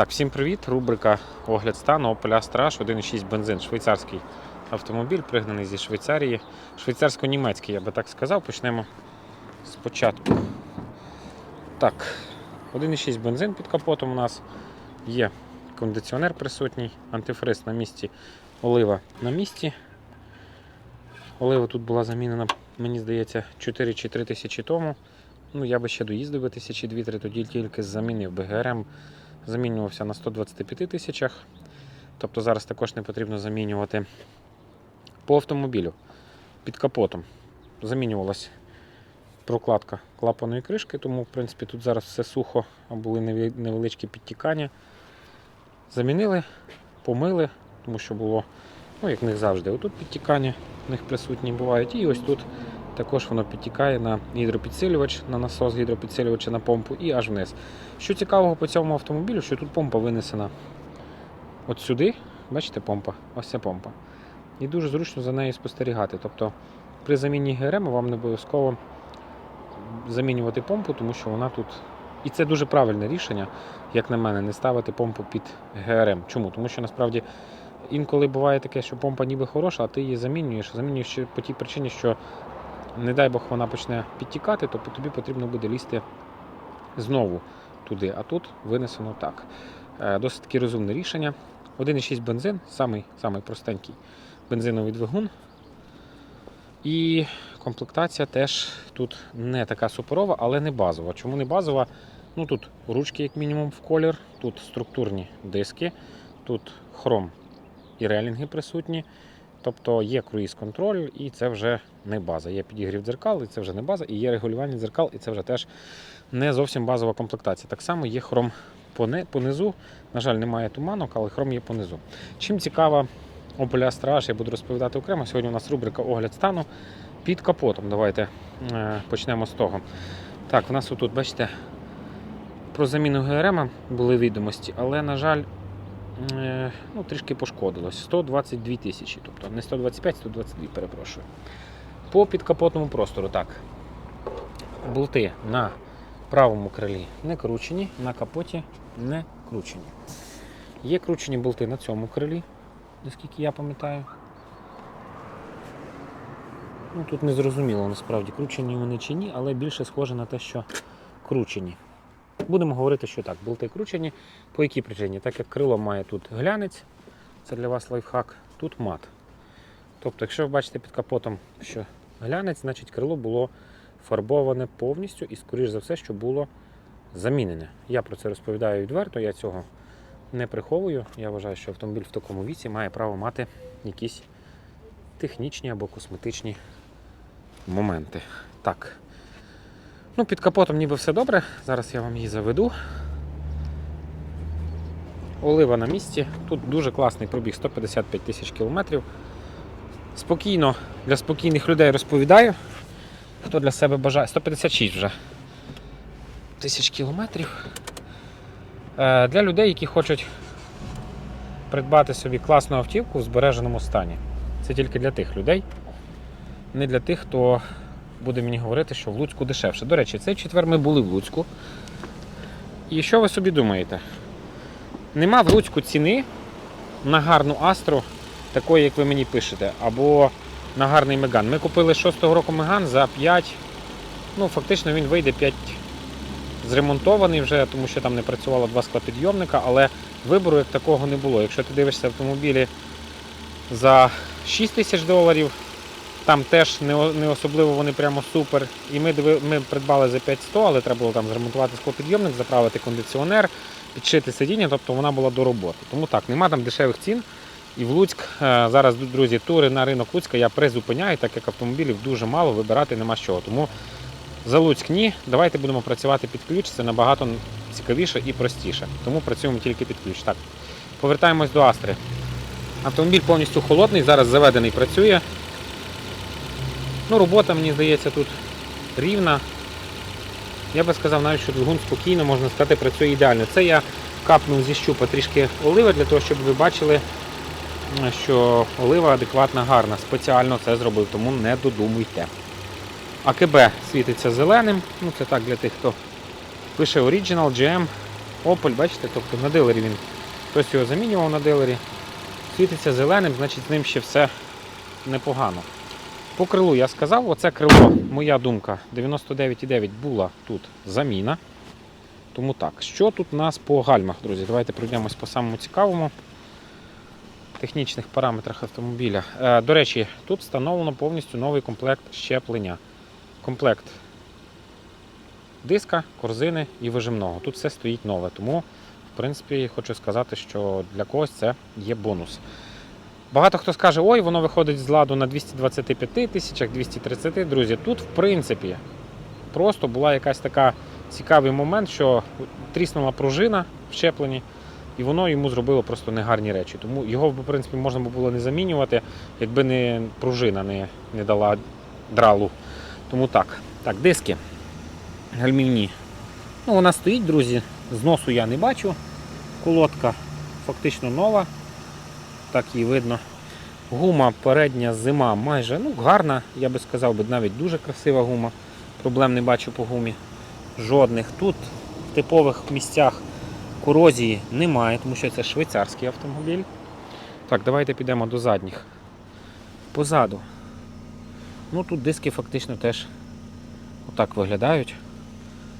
Так, всім привіт. Рубрика Огляд стану Opel Astra H 1.6 бензин. Швейцарський автомобіль, пригнаний зі Швейцарії. Швейцарсько-німецький, я би так сказав. Почнемо спочатку. Так, 1.6 бензин під капотом у нас є кондиціонер присутній, антифриз на місці, олива на місці. Олива тут була замінена, мені здається, 4 чи 3 тисячі тому. Ну, я би ще доїздив би тисячі 2-3, тоді тільки замінив би ГРМ замінювався на 125 тисячах. Тобто зараз також не потрібно замінювати по автомобілю під капотом. Замінювалась прокладка клапаної кришки, тому в принципі тут зараз все сухо, а були невеличкі підтікання. Замінили, помили, тому що було, ну як в них завжди, отут підтікання в них присутні бувають. І ось тут також воно підтікає на гідропідсилювач, на насос гідропідсилювача на помпу і аж вниз. Що цікавого по цьому автомобілю, що тут помпа винесена от сюди, бачите, помпа, ось ця помпа. І дуже зручно за нею спостерігати. Тобто при заміні ГРМ вам не обов'язково замінювати помпу, тому що вона тут. І це дуже правильне рішення, як на мене, не ставити помпу під ГРМ. Чому? Тому що насправді інколи буває таке, що помпа ніби хороша, а ти її замінюєш. Замінюєш по тій причині, що, не дай Бог, вона почне підтікати, то тобі потрібно буде лізти знову туди, а тут винесено так. Е, Досить таки розумне рішення. 1,6 бензин, самий, самий простенький бензиновий двигун. І комплектація теж тут не така суперова, але не базова. Чому не базова? Ну тут ручки, як мінімум, в колір, тут структурні диски, тут хром і релінги присутні. Тобто є круїз-контроль, і це вже не база. Є підігрів дзеркал, і це вже не база, і є регулювання дзеркал, і це вже теж не зовсім базова комплектація. Так само є хром пони- понизу. На жаль, немає туманок, але хром є понизу. Чим цікава Opel Astra H, я буду розповідати окремо. Сьогодні у нас рубрика Огляд стану під капотом. Давайте е, почнемо з того. Так, в нас отут, бачите, про заміну ГРМ були відомості, але, на жаль, ну, трішки пошкодилось. 122 тисячі, тобто не 125, 122, перепрошую. По підкапотному простору, так. Болти на правому крилі не кручені, на капоті не кручені. Є кручені болти на цьому крилі, наскільки я пам'ятаю. Ну, тут не зрозуміло, насправді, кручені вони чи ні, але більше схоже на те, що кручені. Будемо говорити, що так, болти кручені. По якій причині? Так як крило має тут глянець, це для вас лайфхак, тут мат. Тобто, якщо ви бачите під капотом, що глянець, значить крило було фарбоване повністю і, скоріш за все, що було замінене. Я про це розповідаю відверто, я цього не приховую. Я вважаю, що автомобіль в такому віці має право мати якісь технічні або косметичні моменти. Так. Ну, під капотом ніби все добре. Зараз я вам її заведу. Олива на місці. Тут дуже класний пробіг 155 тисяч кілометрів. Спокійно, для спокійних людей розповідаю. Хто для себе бажає. 156 вже тисяч кілометрів. Е, Для людей, які хочуть придбати собі класну автівку в збереженому стані. Це тільки для тих людей, не для тих, хто буде мені говорити, що в Луцьку дешевше. До речі, цей четвер ми були в Луцьку. І що ви собі думаєте? Нема в Луцьку ціни на гарну Астру, такої, як ви мені пишете, або на гарний Меган. Ми купили 6-го року Меган за 5. Ну, фактично він вийде 5 зремонтований вже, тому що там не працювало два склопідйомника, але вибору як такого не було. Якщо ти дивишся автомобілі за 6 тисяч доларів, там теж не, особливо вони прямо супер. І ми, ми придбали за 5100, але треба було там зремонтувати склопідйомник, заправити кондиціонер, підшити сидіння, тобто вона була до роботи. Тому так, нема там дешевих цін. І в Луцьк е, зараз, друзі, тури на ринок Луцька я призупиняю, так як автомобілів дуже мало, вибирати нема з чого. Тому за Луцьк ні. Давайте будемо працювати під ключ. Це набагато цікавіше і простіше. Тому працюємо тільки під ключ. Так, повертаємось до Астри. Автомобіль повністю холодний, зараз заведений, працює. Ну, робота, мені здається, тут рівна. Я би сказав навіть, що двигун спокійно, можна сказати, працює ідеально. Це я капнув зі щупа трішки оливи для того, щоб ви бачили, що олива адекватна, гарна. Спеціально це зробив, тому не додумуйте. АКБ світиться зеленим. Ну, це так для тих, хто пише Original, GM. Opel, бачите, тобто на дилері він. Хтось його замінював на дилері. Світиться зеленим, значить з ним ще все непогано. По крилу я сказав, оце крило, моя думка, 99,9 була тут заміна. Тому так, що тут у нас по гальмах, друзі? Давайте пройдемось по самому цікавому технічних параметрах автомобіля. Е, до речі, тут встановлено повністю новий комплект щеплення. Комплект диска, корзини і вижимного. Тут все стоїть нове, тому, в принципі, хочу сказати, що для когось це є бонус. Багато хто скаже, ой, воно виходить з ладу на 225 тисячах, 230. Друзі, тут, в принципі, просто була якась така цікавий момент, що тріснула пружина в щепленні, і воно йому зробило просто негарні речі. Тому його, в принципі, можна було не замінювати, якби не пружина не, не дала дралу. Тому так. Так, диски гальмівні. Ну, вона стоїть, друзі. Зносу я не бачу. Колодка фактично нова. Так її видно. Гума передня зима майже ну, гарна, я би сказав, навіть дуже красива гума. Проблем не бачу по гумі. Жодних. Тут в типових місцях корозії немає, тому що це швейцарський автомобіль. Так, давайте підемо до задніх. Позаду. Ну тут диски фактично теж отак виглядають.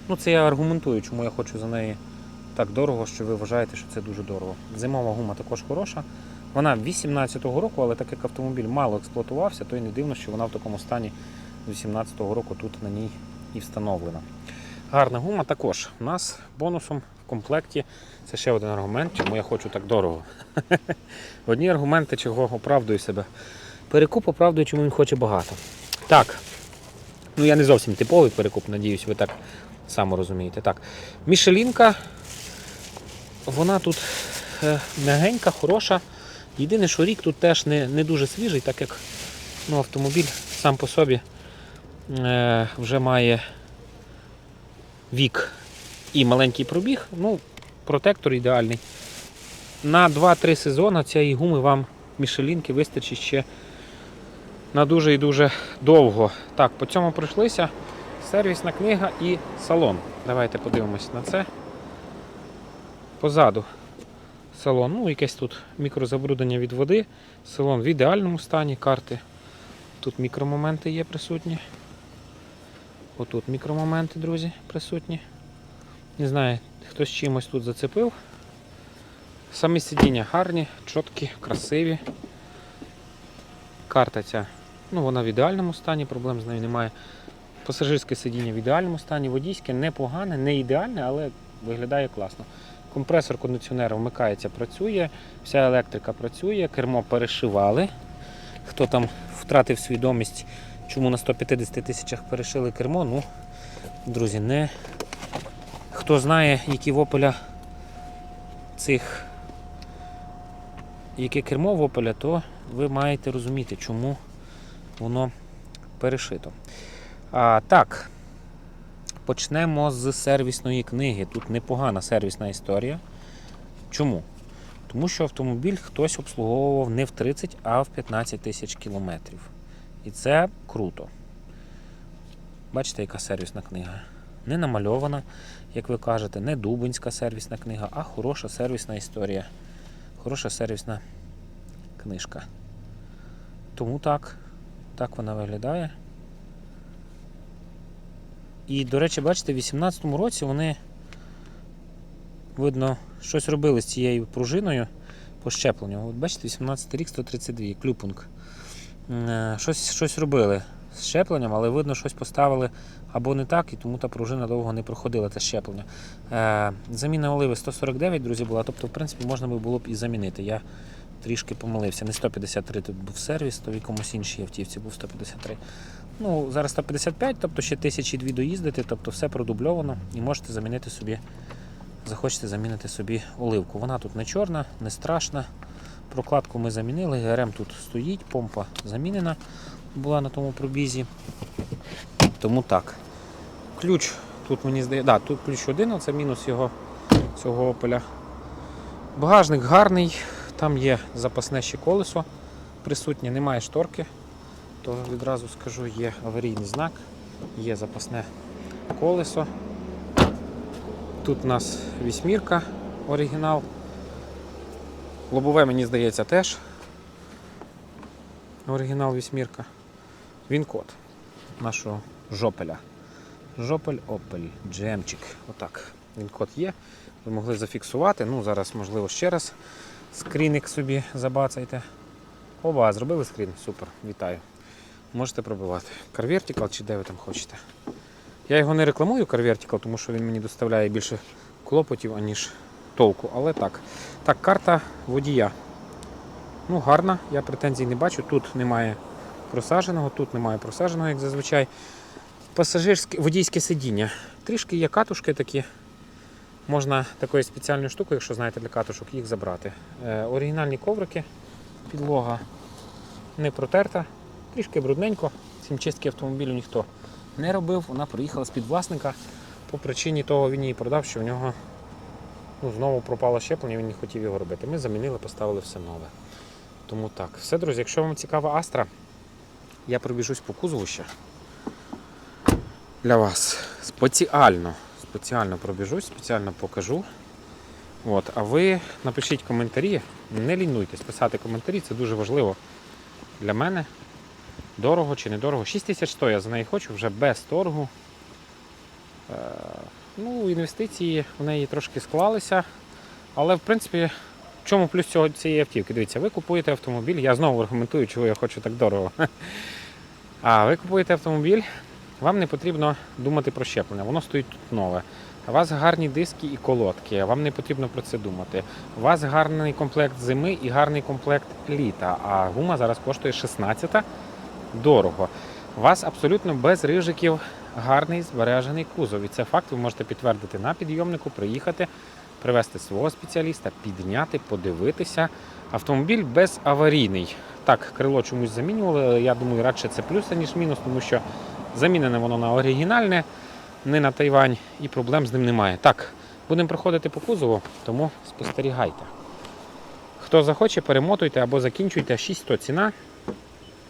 Ну це я аргументую, чому я хочу за неї так дорого, що ви вважаєте, що це дуже дорого. Зимова гума також хороша. Вона 18-го року, але так як автомобіль мало експлуатувався, то й не дивно, що вона в такому стані з 18-го року тут на ній і встановлена. Гарна гума також. У нас бонусом в комплекті це ще один аргумент, чому я хочу так дорого. Одні аргументи, чого оправдую себе. Перекуп оправдує, чому він хоче багато. Так. Ну я не зовсім типовий перекуп, надіюсь, ви так само розумієте. Так. Мішелінка, вона тут е, м'ягенька, хороша. Єдине, що рік тут теж не, не дуже свіжий, так як ну, автомобіль сам по собі е, вже має вік і маленький пробіг. Ну, протектор ідеальний. На 2-3 сезони цієї гуми вам мішелінки вистачить ще на дуже і дуже довго. Так, по цьому пройшлися. Сервісна книга і салон. Давайте подивимось на це. Позаду салон, ну якесь тут мікрозабруднення від води. Салон в ідеальному стані, карти. Тут мікромоменти є присутні. Отут мікромоменти, друзі, присутні. Не знаю, хтось чимось тут зацепив. Самі сидіння гарні, чіткі, красиві. Карта ця, ну вона в ідеальному стані, проблем з нею немає. Пасажирське сидіння в ідеальному стані, водійське непогане, не ідеальне, але виглядає класно. Компресор кондиціонера вмикається, працює, вся електрика працює, кермо перешивали. Хто там втратив свідомість, чому на 150 тисячах перешили кермо, ну, друзі, не хто знає, які в цих яке кермо в то ви маєте розуміти, чому воно перешито. А, так, почнемо з сервісної книги. Тут непогана сервісна історія. Чому? Тому що автомобіль хтось обслуговував не в 30, а в 15 тисяч кілометрів. І це круто. Бачите, яка сервісна книга? Не намальована, як ви кажете, не дубинська сервісна книга, а хороша сервісна історія. Хороша сервісна книжка. Тому так, так вона виглядає. І, до речі, бачите, в 2018 році вони, видно, щось робили з цією пружиною по щепленню. От бачите, 18 рік 132, клюпунг. Е, Щось, щось робили з щепленням, але видно, щось поставили або не так, і тому та пружина довго не проходила те щеплення. Е, Заміна оливи 149, друзі, була, тобто, в принципі, можна було б і замінити. Я трішки помилився. Не 153 тут був сервіс, то в якомусь іншій автівці був 153. Ну, зараз 155, тобто ще тисячі дві доїздити, тобто все продубльовано і можете замінити собі, захочете замінити собі оливку. Вона тут не чорна, не страшна. Прокладку ми замінили, ГРМ тут стоїть, помпа замінена була на тому пробізі. Тому так. Ключ тут мені здається, да, тут ключ один, це мінус його цього опеля. Багажник гарний, там є запасне ще колесо присутнє, немає шторки, то відразу скажу, є аварійний знак, є запасне колесо. Тут у нас вісьмірка оригінал. Лобове, мені здається, теж. Оригінал вісьмірка. Він код нашого жопеля. Жопель Opel Джемчик. Отак. Він код є. Ви могли зафіксувати. Ну, зараз, можливо, ще раз скріник собі забацайте. Оба, зробили скрін? Супер, вітаю. Можете пробивати. CarVertical чи де ви там хочете. Я його не рекламую CarVertical, тому що він мені доставляє більше клопотів, аніж толку. Але так. Так, карта водія. Ну, гарна, я претензій не бачу. Тут немає просадженого, тут немає просадженого, як зазвичай. Пасажирське водійське сидіння. Трішки є катушки такі. Можна такою спеціальною штукою, якщо знаєте для катушок, їх забрати. Е, оригінальні коврики, підлога не протерта, трішки брудненько. Цим чистки автомобілю ніхто не робив. Вона приїхала з-під власника. По причині того він її продав, що в нього ну, знову пропало щеплення, він не хотів його робити. Ми замінили, поставили все нове. Тому так. Все, друзі, якщо вам цікава Астра, я пробіжусь по кузову ще для вас. Спеціально. Спеціально пробіжусь, спеціально покажу. От, а ви напишіть коментарі, не лінуйтесь писати коментарі, це дуже важливо для мене. Дорого чи недорого. 6100 я за неї хочу, вже без торгу. Е, ну, інвестиції в неї трошки склалися. Але, в принципі, в чому плюс цього, цієї автівки? Дивіться, ви купуєте автомобіль, я знову аргументую, чого я хочу так дорого. А ви купуєте автомобіль, вам не потрібно думати про щеплення, воно стоїть тут нове. У вас гарні диски і колодки, вам не потрібно про це думати. У вас гарний комплект зими і гарний комплект літа, а гума зараз коштує 16 дорого. У вас абсолютно без рижиків гарний збережений кузов. І це факт ви можете підтвердити на підйомнику, приїхати, привезти свого спеціаліста, підняти, подивитися. Автомобіль безаварійний. Так, крило чомусь замінювали, але я думаю, радше це плюс, ніж мінус, тому що замінене воно на оригінальне, не на Тайвань, і проблем з ним немає. Так, будемо проходити по кузову, тому спостерігайте. Хто захоче, перемотуйте або закінчуйте 600 ціна.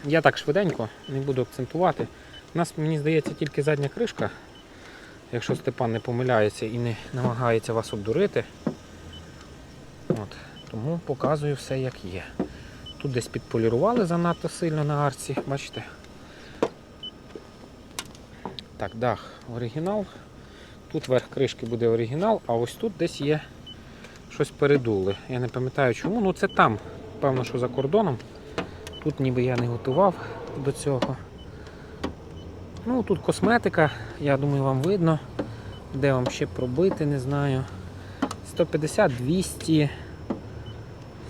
Я так швиденько не буду акцентувати. У нас, мені здається, тільки задня кришка, якщо Степан не помиляється і не намагається вас обдурити. От. Тому показую все як є. Тут десь підполірували занадто сильно на арці, бачите? Так, дах оригінал. Тут верх кришки буде оригінал, а ось тут десь є щось передули. Я не пам'ятаю чому, ну це там, певно, що за кордоном. Тут ніби я не готував до цього. Ну, тут косметика, я думаю, вам видно. Де вам ще пробити, не знаю. 150, 200,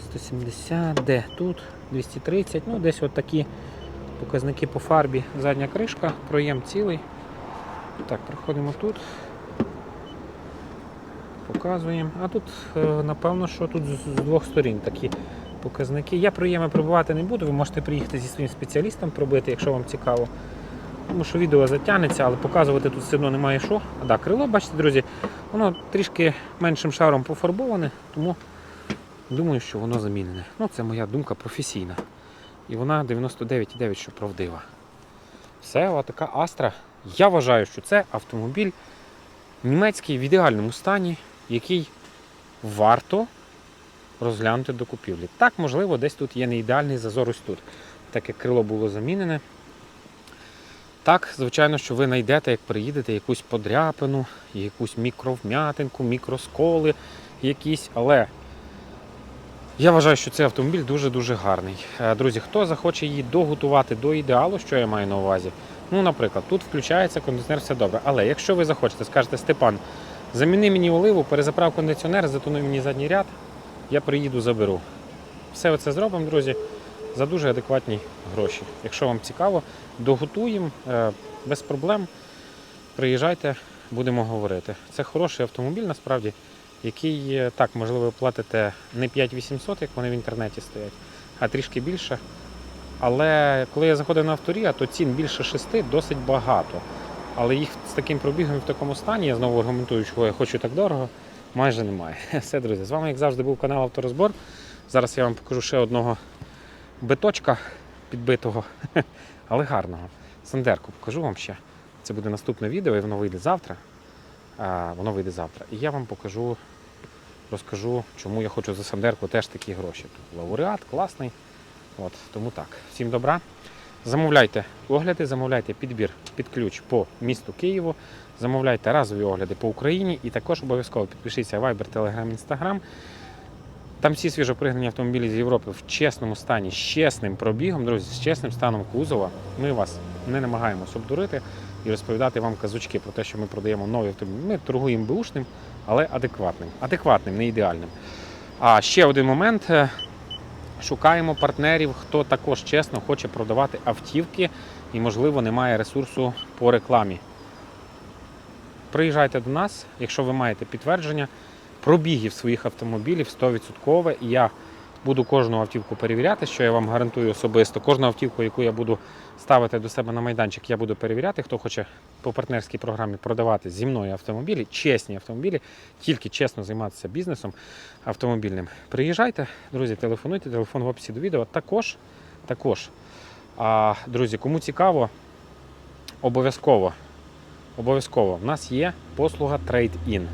170, де тут? 230, ну десь от такі показники по фарбі. Задня кришка, проєм цілий. Так, проходимо тут. Показуємо. А тут, е, напевно, що тут з з двох сторін такі показники. Я проєми пробувати не буду, ви можете приїхати зі своїм спеціалістом пробити, якщо вам цікаво. Тому що відео затягнеться, але показувати тут все одно немає що. А да, крило, бачите, друзі, воно трішки меншим шаром пофарбоване, тому думаю, що воно замінене. Ну, це моя думка професійна. І вона 99,9, що правдива. Все, отака Астра. Я вважаю, що це автомобіль німецький в ідеальному стані, який варто розглянути до купівлі. Так, можливо, десь тут є не ідеальний зазор ось тут, так як крило було замінене. Так, звичайно, що ви знайдете, як приїдете, якусь подряпину, якусь мікровм'ятинку, мікросколи якісь, але я вважаю, що цей автомобіль дуже-дуже гарний. Е, Друзі, хто захоче її доготувати до ідеалу, що я маю на увазі? Ну, наприклад, тут включається кондиціонер, все добре. Але якщо ви захочете, скажете, Степан, заміни мені оливу, перезаправ кондиціонер, затонуй мені задній ряд, я приїду, заберу. Все це зробимо, друзі, за дуже адекватні гроші. Якщо вам цікаво, доготуємо е, без проблем. Приїжджайте, будемо говорити. Це хороший автомобіль насправді, який е, так, можливо, ви платите не 5800, як вони в інтернеті стоять, а трішки більше. Але коли я заходив на авторія, то цін більше шести досить багато. Але їх з таким пробігом і в такому стані, я знову аргументую, чого я хочу так дорого, майже немає. Все, друзі, з вами, як завжди, був канал Авторозбор. Зараз я вам покажу ще одного биточка підбитого, але гарного. Сандерку покажу вам ще. Це буде наступне відео, і воно вийде завтра. А, воно вийде завтра. І я вам покажу, розкажу, чому я хочу за Сандерку теж такі гроші. Тут лауреат класний. От, тому так. Всім добра. Замовляйте огляди, замовляйте підбір під ключ по місту Києву, замовляйте разові огляди по Україні і також обов'язково підпишіться Viber, Telegram, Instagram. Там всі свіжопригнані автомобілі з Європи в чесному стані, з чесним пробігом, друзі, з чесним станом кузова. Ми вас не намагаємося обдурити і розповідати вам казочки про те, що ми продаємо нові автомобілі. Ми торгуємо бушним, але адекватним. Адекватним, не ідеальним. А ще один момент. Шукаємо партнерів, хто також чесно хоче продавати автівки і, можливо, не має ресурсу по рекламі. Приїжджайте до нас, якщо ви маєте підтвердження пробігів своїх автомобілів 100%. І я буду кожну автівку перевіряти, що я вам гарантую особисто. Кожну автівку, яку я буду ставити до себе на майданчик, я буду перевіряти. Хто хоче по партнерській програмі продавати зі мною автомобілі, чесні автомобілі, тільки чесно займатися бізнесом автомобільним. Приїжджайте, друзі, телефонуйте, телефон в описі до відео. Також, також, а, друзі, кому цікаво, обов'язково, обов'язково, в нас є послуга Trade-in.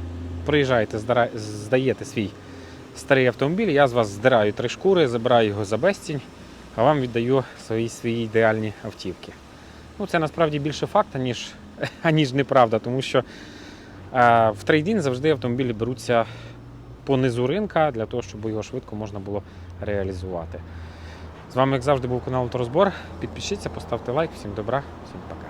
Приїжджаєте, здаєте свій старий автомобіль, я з вас здираю три шкури, забираю його за безцінь, а вам віддаю свої, свої ідеальні автівки. Ну, це насправді більше факт, аніж, аніж неправда, тому що е, в трейдін завжди автомобілі беруться по низу ринка для того, щоб його швидко можна було реалізувати. З вами, як завжди, був канал Авторозбор. Підпишіться, поставте лайк. Всім добра, всім пока.